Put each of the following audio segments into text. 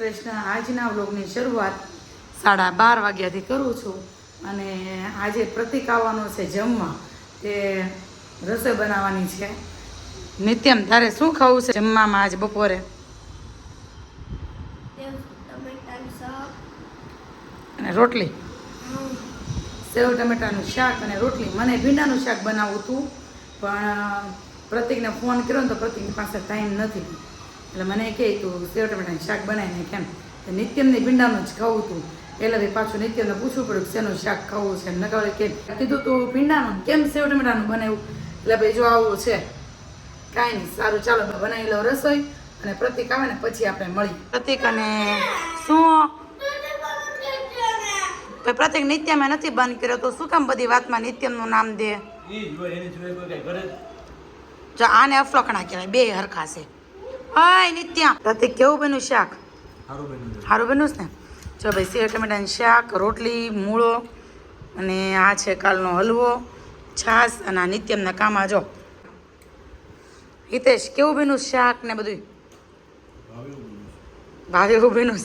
કૃષ્ણ આજના વ્લોગની શરૂઆત સાડા બાર વાગ્યાથી કરું છું. અને આજે પ્રતિક આવવાનો છે જમવા. તે રસોઈ બનાવવાની છે. નિત્યમ તારે શું ખાવું છે જમવામાં આજ બપોરે? શાક. અને રોટલી? સેવ ટમેટાનું શાક અને રોટલી. મને ભીંડાનું શાક બનાવવું હતું પણ પ્રતિકને ફોન કર્યો ને તો પ્રતિકની પાસે ટાઈમ નથી. એટલે મને કહે તું સેવ ટમેટાનું શાક બનાવીને કેમ તો નિત્યમને ભીંડાનું જ ખાવું હતું એટલે ભાઈ પાછું નિત્યમને પૂછવું પડ્યું કે શેનું શાક ખાવું છે નગાવે કે કીધું તું ભીંડાનું. કેમ સેવ ટમેટાનું બનાવ્યું? એટલે ભાઈ જો આવું છે કાંઈ નહીં સારું ચાલો મેં બનાવી લઉં રસોઈ અને પ્રતિક આવે ને પછી આપણે મળીએ. પ્રતિક અને શું? તો પ્રતિક નિત્યમાં નથી બંધ કર્યો તો શું કામ બધી વાતમાં નિત્યમનું નામ દે? જો આને અફલકણા કહેવાય બે હરખા છે. હાય નિત્યા. તાતે કેવું બન્યું શાક? સારું બન્યું સારું બન્યું ને? જો ભાઈ સેવ ટમેટાનું શાક રોટલી મૂળો અને આ છે કાલનો હલવો છાશ અને આ નિત્યમના કામા. જો. હિતેશ કેવું બન્યું શાક ને બધું ભાવે એવું બન્યું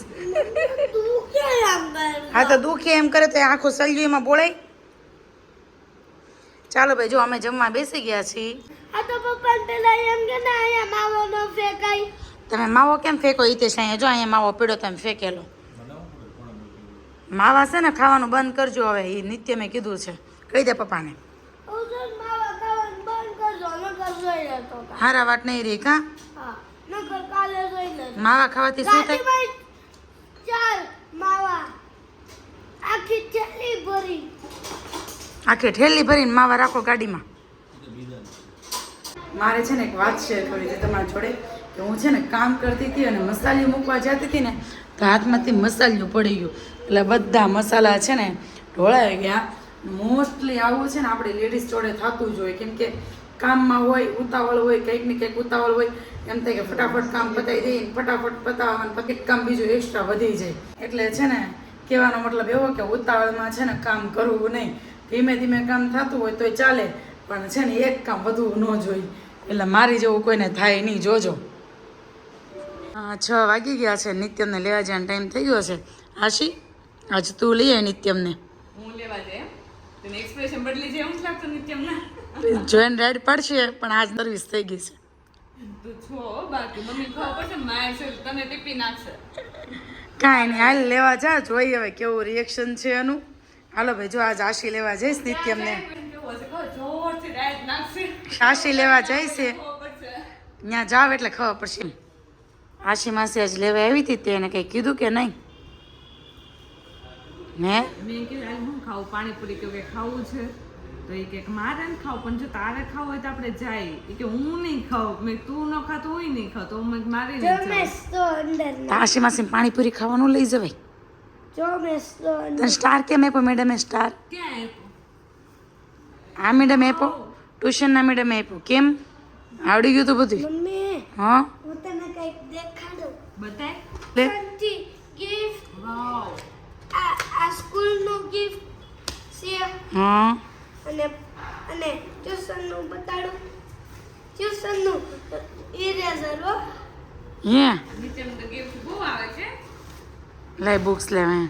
હા તો દુખે એમ કરે તો આખું સળિયું એમાં બોળાય. ચાલો ભાઈ જો અમે જમવા બેસી ગયા છીએ. આ તો પપ્પા પેલા એમ કે ના અહીંયા માવો ન ફેંકાય. તમે માવો કેમ ફેંકો? હિતેશ અહીંયા. જો અહીંયા માવો પીડો તમે ફેંકેલો. માવા છે ને ખાવાનું બંધ કરજો હવે. એ નિત્ય મેં કીધું છે. કહી દે પપ્પાને. હારા વાત નહીં રહી કા? માવા ખાવાથી શું થાય? ચાલ માવા. આખી થેલી ભરી. આખી ઠેલી ભરીને માવા રાખો ગાડીમાં. એ મારે છે ને એક વાત શેર કરવી હતી તમારા જોડે કે હું છે ને કામ કરતી હતી અને મસાલીઓ મૂકવા જતી હતી ને તો હાથમાંથી મસાલીઓ પડી ગયું. એટલે બધા મસાલા છે ને ઢોળાઈ ગયા. મોસ્ટલી આવું છે ને આપણે લેડીઝ જોડે થતું જ હોય. કેમ કે કામમાં હોય, ઉતાવળ હોય, કંઈક ને કંઈક ઉતાવળ હોય, એમ થાય કે ફટાફટ કામ પતાવી દઈએ ફટાફટ પતાવવાનું પછી કામ બીજું એક્સ્ટ્રા વધી જાય. એટલે છે ને કહેવાનો મતલબ એવો કે ઉતાવળમાં છે ને કામ કરવું નહીં. ધીમે ધીમે કામ થતું હોય તોય ચાલે. પણ છે ને એક કામ વધવું ન જોઈએ એટલે મારી જેવું કોઈને થાય નહીં જોજો. હા છ વાગી ગયા છે. નિત્યમને લેવા જવાનો ટાઈમ થઈ ગયો છે. આશી આજ તું લઈ આવી નિત્યમને. હું લેવા જાય એક્સપ્રેશન બદલી લાગતું જોઈને રેડ પડશે પણ આજ નર્વિસ થઈ ગઈ છે. કાંઈ નહીં હાલ લેવા જા જોઈએ હવે કેવું રિએક્શન છે એનું. હાલો ભાઈ જો આજ આશી લેવા જઈશ નિત્યમને. જોરથી ડાયરેક્ટ નાખશે. આશી લેવા જાય છે. ત્યાં જાવ એટલે ખબર પડશે આશી માસી આજ લેવા આવી હતી તેને કંઈ કીધું કે નહીં? ને? મેં કીધું હાલ હું ખાવું પાણીપુરી કે ખાવું છે? તો એ કે મારે ને ખાવ પણ જો તારે ખાવ હોય તો આપણે જાય. એ કે હું નહીં ખાઉં? મેં તું ન ખાતો હોય નહીં ખાતો મેં મારે આશી માસી પાણીપુરી ખાવાનું લઈ જવાય. તો તને સ્ટાર કેમ આપ્યો મેડમે સ્ટાર? ક્યાં આપ્યું? આ મેડમ આપ્યો. ટ્યુશનના મેડમ આપ્યું. કેમ? આવડી ગયું તો બધું મમ્મી હા? હું તને કંઈક દેખાડું. બતાય. લે. ગિફ્ટ વાવ. આ આ સ્કૂલનું ગિફ્ટ છે. હા. અને અને ટ્યુશનનું બતાડું. ટ્યુશનનું ઇરેઝર હો. હે? નીચે તો ગિફ્ટ બહુ આવે છે. લે બુક્સ લેવા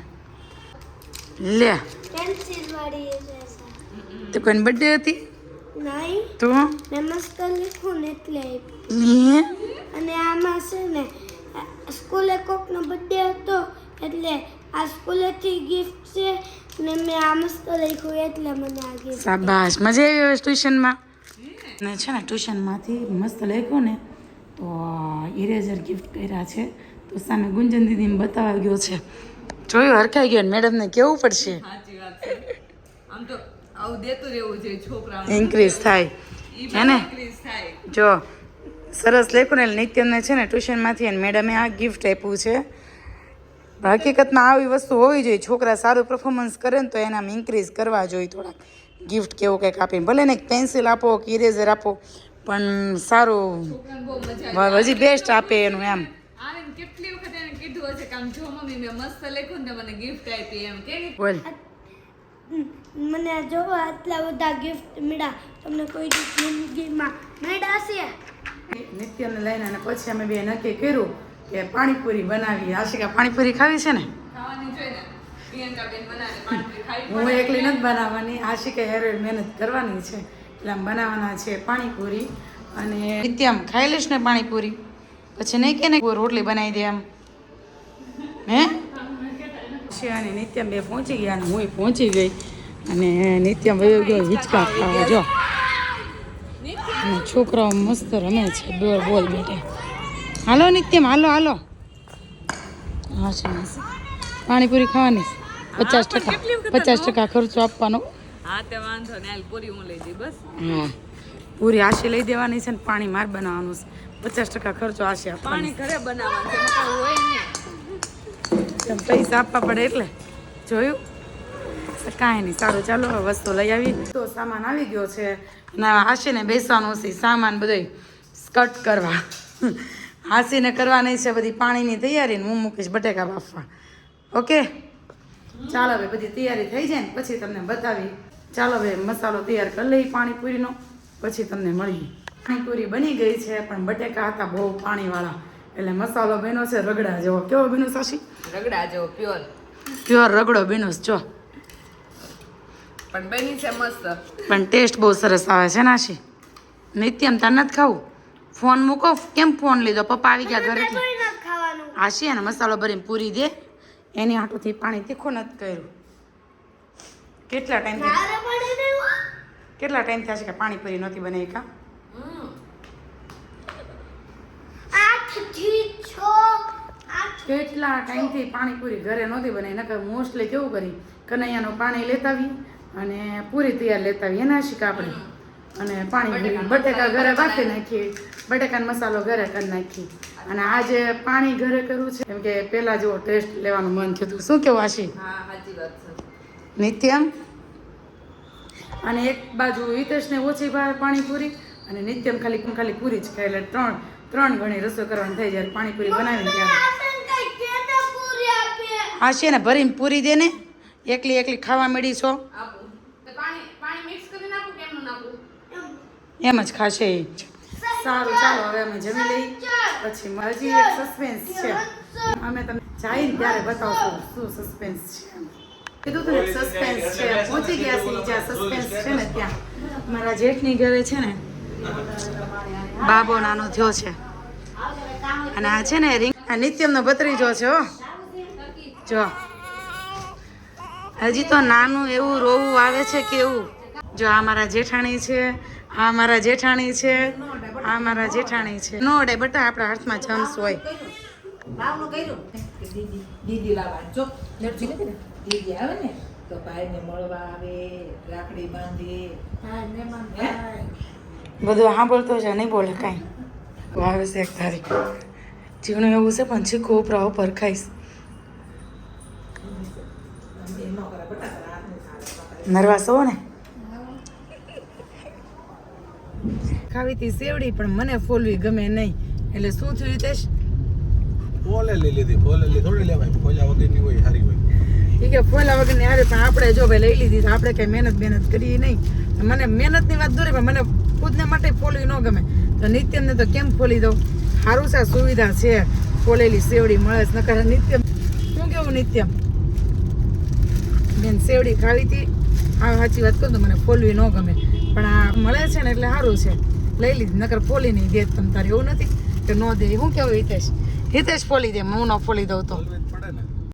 લે. પેન્સિલ વાળી ઇરેઝર તો કોઈની બર્થડે હતી? નહીં. તો? મેં મસ્ત લખ્યું ને એટલે અને આમાં છે ને સ્કૂલે કોકનો બર્થડે હતો એટલે આ સ્કૂલેથી ગિફ્ટ છે ને મેં આ મસ્ત લખ્યું એટલે મને આ ગિફ્ટ શાબાશ. મજા આવી હવે ટ્યુશનમાં? ને છે ને ટ્યુશનમાંથી મસ્ત લખ્યું ને તો ઇરેઝર ગિફ્ટ કર્યા છે. તો સામે ગુંજન દીદીને બતાવ્યો ગયો છે. જોયું હરખાઈ ગયો ને મેડમને કેવું પડશે? સાચી વાત છે. આમ તો આવું દેતું રહેવું જોઈએ છોકરાઓને. ઇન્ક્રીઝ થાય. હે ને? ઇન્ક્રીઝ થાય. જો સરસ લખ્યું ને નિત્યમને છે ને ટ્યુશનમાંથી અને મેડમે આ ગિફ્ટ આપ્યું છે. હકીકતમાં આવી વસ્તુ હોવી જોઈએ. છોકરા સારું પરફોર્મન્સ કરે ને તો એનામાં ઇન્ક્રીઝ કરવા જોઈએ થોડાક. ગિફ્ટ કેવું કંઈક આપીને. ભલે ને પેન્સિલ આપો કે ઇરેઝર આપો પણ સારું હજી બેસ્ટ આપે એનું એમ. કેટલી વખત એને કીધું હશે કે આમ જો મમ્મી મેં મસ્ત લખ્યું ને મને ગિફ્ટ આપી એમ. કે મને જો આટલા બધા ગિફ્ટ મળ્યા. તમને કોઈ દી જિંદગીમાં મળ્યા છે નિત્યને લઈને અને પછી અમે બે નક્કી કર્યું કે પાણીપુરી બનાવી આશિકા પાણીપુરી ખાવી છે ને? ખાવાની જોઈએ ને. પ્રિયંકાબેન બનાવે પાણીપુરી ખાવી હું એકલી નથી બનાવવાની. આશિકા હેરે મહેનત કરવાની છે. એટલે આમ બનાવવાના છે પાણીપુરી. અને નિત્યમ ખાઈ લઈશ ને પાણીપુરી. પછી નહીં કે ને કોઈ રોટલી બનાવી દે આમ. હે? છે અને નિત્યમ બે પહોંચી ગયા અને હું પહોંચી ગઈ. અને નિત્યમ વયો ગયો હિંચકા ખાવા જો. અને છોકરાઓ મસ્ત રમે છે બોલ બોલ બેટે. હાલો નિત્યમ હાલો હાલો. હા છે પાણીપુરી ખાવાની. પચાસ ટકા પચાસ ટકા ખર્ચો આપવાનો. હા તે વાંધો ને પૂરી હું લઈ દઈ બસ. હા. પૂરી આશી લઈ દેવાની છે ને પાણી માર બનાવવાનું છે. પચાસ ટકા ખર્ચો આશી પાણી ઘરે બનાવવાનું છે હોય પૈસા આપવા પડે એટલે જોયું? કાંઈ નહીં, સારું, ચાલો, હવે વસ્તુ લઈ આવી તો સામાન આવી ગયો છે. અને હાસીને બેસવાનું છે, સામાન બધોય સ્કટ કરવા. હાસીને કરવાની છે બધી પાણીની તૈયારી હું મૂકીશ બટેકા બાફવા. ઓકે? ચાલો હવે બધી તૈયારી થઈ જાય ને પછી તમને બતાવી. ચાલો હવે મસાલો તૈયાર કરી લઈ પાણીપુરીનો. પછી તમને મળીએ પાણીપુરી બની ગઈ છે, પણ બટેકા હતા બહુ પાણીવાળા. એટલે મસાલો બન્યો છે રગડા જેવો. કેવો બન્યો સાસી? રગડા જેવો પ્યોર પ્યોર રગડો બન્યો છે જો. પણ બની છે મસ્ત. પણ ટેસ્ટ બહુ સરસ આવે છે નાશી નિત્યમ તાર નથી ખાવું? ફોન મૂકો કેમ ફોન લીધો? પપ્પા આવી ગયા ઘરે એટલે કોઈ નથી ખાવાનું. આશી અને મસાલો ભરીને પૂરી દે. એની આટોથી પાણી તીખું નથી કર્યું. કેટલા રહ્યું કેટલા ટાઈમ થયા છે કે પાણીપુરી નહોતી બનાવી કા? કેટલા ટાઈમથી પાણીપુરી ઘરે નહોતી બનાવી નકર મોસ્ટલી કેવું કરી? કનૈયાનું પાણી લેતા આવી અને પૂરી તૈયાર લેતા આવી એના શીખ આપણે. અને પાણી બટેકા ઘરે બાફી નાખીએ. બટેકાનો મસાલો ઘરે કરી નાખી અને આજે પાણી ઘરે કરવું છે કેમ કે પહેલાં જેવો ટેસ્ટ લેવાનું મન થયું શું કેવું આશી? હા સાચી વાત છે. નિત્યમ? અને એક બાજુ હિતેશને ઓછી ભાવે પાણીપુરી અને નિત્યમ ખાલી ખાલી પૂરી જ ખાય એટલે ત્રણ ત્રણ ગણી રસોઈ કરવાની થઈ જાય પાણીપુરી બનાવીને ત્યારે. આપે? આશી ને ભરીને પૂરી દે ને. એકલી એકલી ખાવા મળી છો. આપું. તો પાણી પાણી મિક્સ કરી નાખું કેમનું નાખું? એમ જ ખાશે એ સારું ચાલો હવે અમે જમી લઈ. પછી હજી એક સસ્પેન્સ છે. અમે તમને જઈને ત્યારે બતાવશો શું સસ્પેન્સ છે. કીધું તું સસ્પેન્સ છે. પહોંચી ગયા છે જ્યાં સસ્પેન્સ છે ને ત્યાં. મારા જેઠની ઘરે છે ને બાબો નાનો થયો છે. અને આ છે ને રિંગ આ નિત્યમનો ભત્રીજો છે હો. જો. હજી તો નાનું એવું રોવું આવે છે કેવું જો આ મારા જેઠાણી છે આ મારા જેઠાણી છે આ મારા જેઠાણી છે. નો ડે બટા આપણા હાથમાં જમ્સ હોય. ભાવનું કર્યું? કે દીદી દીદી લાવવા જો લડજી નથી ને? દીદી આવે ને તો ભાઈને મળવા આવે રાખડી બાંધે. હા બોલતો બધું સાંભળતો છે નહીં બોલે કાંઈ. વાવે છે એક તારી. જીવનું એવું છે પણ ચીકુ ઉપરા ઉપર ખાઈશ એમ ન કરે બટાકા હાથ નહીં ખાવે નર્વાસ હો ને? ખાવી હતી સેવડી પણ મને ફોલવી ગમે નહીં. એટલે શું થયું હિતેશ? ફોલે લઈ લીધી ફોલે લઈ થોડી લેવાય. ફોલ્યા વગરની હોય સારી હોય. એ કે ફોલા વગરની હારે પણ આપણે જો ભાઈ લઈ લીધી તો આપણે કઈ મહેનત મહેનત કરીએ નહીં. મને મહેનતની વાત દોરી પણ મને ખુદને માટે ફોલવી ન ગમે. તો નિત્યમને તો કેમ ફોલી દઉં? સારું સા સુવિધા છે. ફોલેલી સેવડી મળે છે. નકર નિત્યમ શું કેવું નિત્યમ? બેન સેવડી ખાવી હતી આ સાચી વાત કરું તો મને ફોલવી ન ગમે. પણ આ મળે છે ને એટલે સારું છે. લઈ લીધી, નકર ફોલી નહીં દે તમ તારે. એવું નથી કે ન દે. હું કેવું હિતેશ? હિતેશ ફોલી દે, હું ન ફોલી દઉં તો. પડે ને.